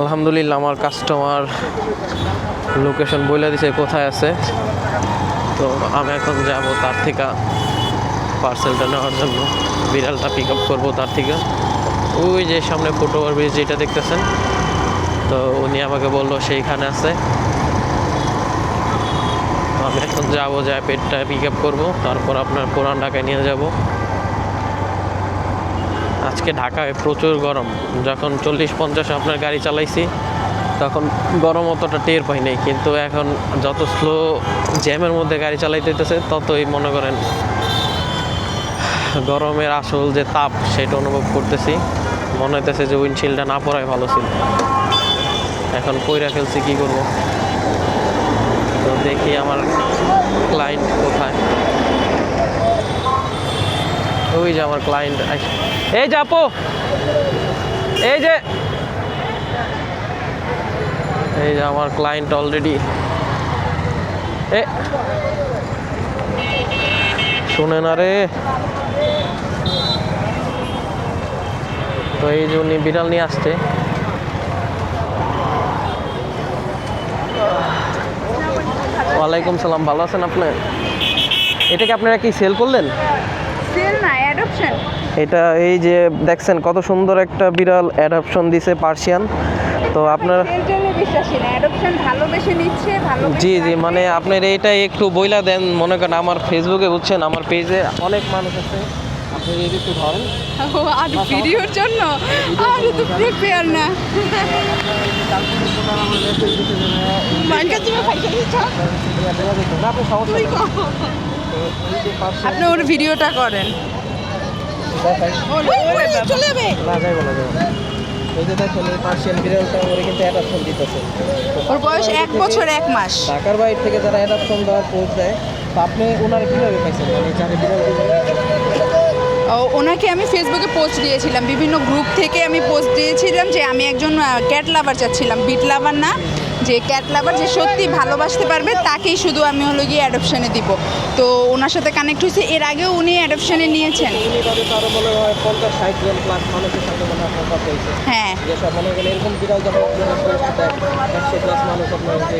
আলহামদুলিল্লাহ, আমার customer location বলে দিছে কোথায় আছে। তো আমি এখন যাব তার থেকে পার্সেলটা নেওয়ার জন্য। বিড়ালটা পিক আপ করব তার থেকে। ওই যে সামনে ফুটওভার ব্রিজ যেটা দেখতেছেন, তো উনি আমাকে বলল সেইখানে আছে। আমি এখন যাব যা পেটটা পিক আপ করব, তারপর আপনার পুরান ঢাকায় নিয়ে যাব। আজকে ঢাকায় প্রচুর গরম। যখন চল্লিশ পঞ্চাশ আপনার গাড়ি চালাইছি, তখন গরম অতটা টের পাই নাই। কিন্তু এখন যত স্লো জ্যামের মধ্যে গাড়ি চালাইতেছে, ততই মনে করেন গরমের আসল যে তাপ, সেটা অনুভব করতেছি। মনে হইতেছে যে উইন্ডশিল্ডটা না পরাই ভালো ছিল। এখন পইরা ফেলছি কি করব। তো দেখি আমার ক্লায়েন্ট কোথায়। ওই যে আমার ক্লায়েন্ট এই যে আপু, এই যে এই যে আমার ক্লায়েন্ট অলরেডি এ শুনে না রে তো এই যে উনি বিড়াল নিয়ে আসছে। ওয়ালাইকুম সালাম, ভালো আছেন আপনি? এটাকে আপনারা কি সেল করলেন? না অ্যাডপশন এটা এই যে দেখছেন কত সুন্দর একটা বিড়াল অ্যাডাপশন দিছে পার্সিয়ান। তো আপনার জি জি মানে আপনার এইটা একটু বইলা দেন মনে করেন আমার ফেসবুকে বুঝছেন আমার পেজে অনেক মানুষ আছে। আপনি যদি একটু ধরেন। আর ভিডিওর জন্য? আর তো প্রিপেয়ার না। মানকা তুমি পয়সা দিচ্ছ? আপনি সমস্যা আপনি ওর ভিডিওটা করেন। দেখাই। চলে যাবে। না যাইব না যাইব না। যে দেখেন এই পার্সিয়ান বিড়ালটা ওরে কিন্তু অ্যাডাপশন দিতেছে। ওর বয়স এক বছর এক মাস। ঢাকার বাইরে থেকে যারা অ্যাডাপশন দেওয়ার পোস্ট দেয় তো আপনি ওনারা কীভাবে পাইছেন? মানে যারা বিড়াল ও, ওনাকে আমি ফেসবুকে পোস্ট দিয়েছিলাম। বিভিন্ন গ্রুপ থেকে আমি পোস্ট দিয়েছিলাম যে আমি একজন ক্যাট লাভার চাচ্ছিলাম। বিট লাভার না। যে ক্যাট লাভার যে সত্যি ভালোবাসতে পারবে, তাকেই শুধু আমি হলো গিয়ে অ্যাডপশনে দিব। তো ওনার সাথে কানেক্ট হয়েছে, এর আগেও উনি অ্যাডপশনে নিয়েছেন। হ্যাঁ।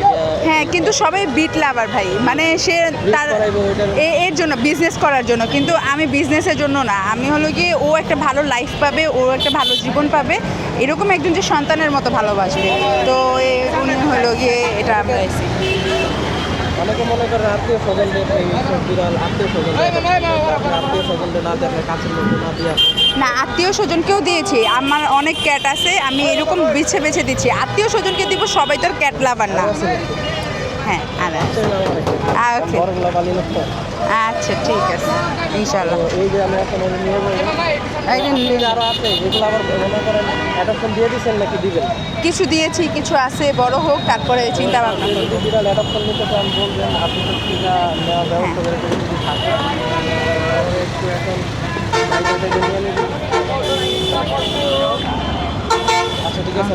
হয়। হয় কিন্তু সবাই বিট লাভার ভাই। মানে সে তার এর জন্য বিজনেস করার জন্য। কিন্তু আমি বিজনেসের জন্য না। আমি হলো গিয়ে ও একটা ভালো লাইফ পাবে ও একটা ভালো জীবন পাবে। এরকম একজন যে সন্তানের মতো ভালোবাসবে। তো উনি হলো গিয়ে এটা আমরা এসেছি অনেকে মনে করেন আত্মীয় স্বজনদের বিড়াল আত্মীয় স্বজন আত্মীয় স্বজনদের না দিয়ে কাছের লোক না দিয়ে। না আত্মীয় স্বজনকেও দিয়েছি। আমার অনেক ক্যাট আছে আমি এরকম বেছে বেছে দিচ্ছি। আত্মীয় স্বজনকে দিব সবাই তোর ক্যাট লাভার না। হ্যাঁ আর ওকে। লক্ষ্য আচ্ছা ঠিক আছে ইনশাল্লাহ এই যে আমি এখন নিয়ে কিছু দিয়েছি কিছু আছে বড় হোক তারপরে চিন্তা ভাবনা নিবি। আচ্ছা ঠিক আছে।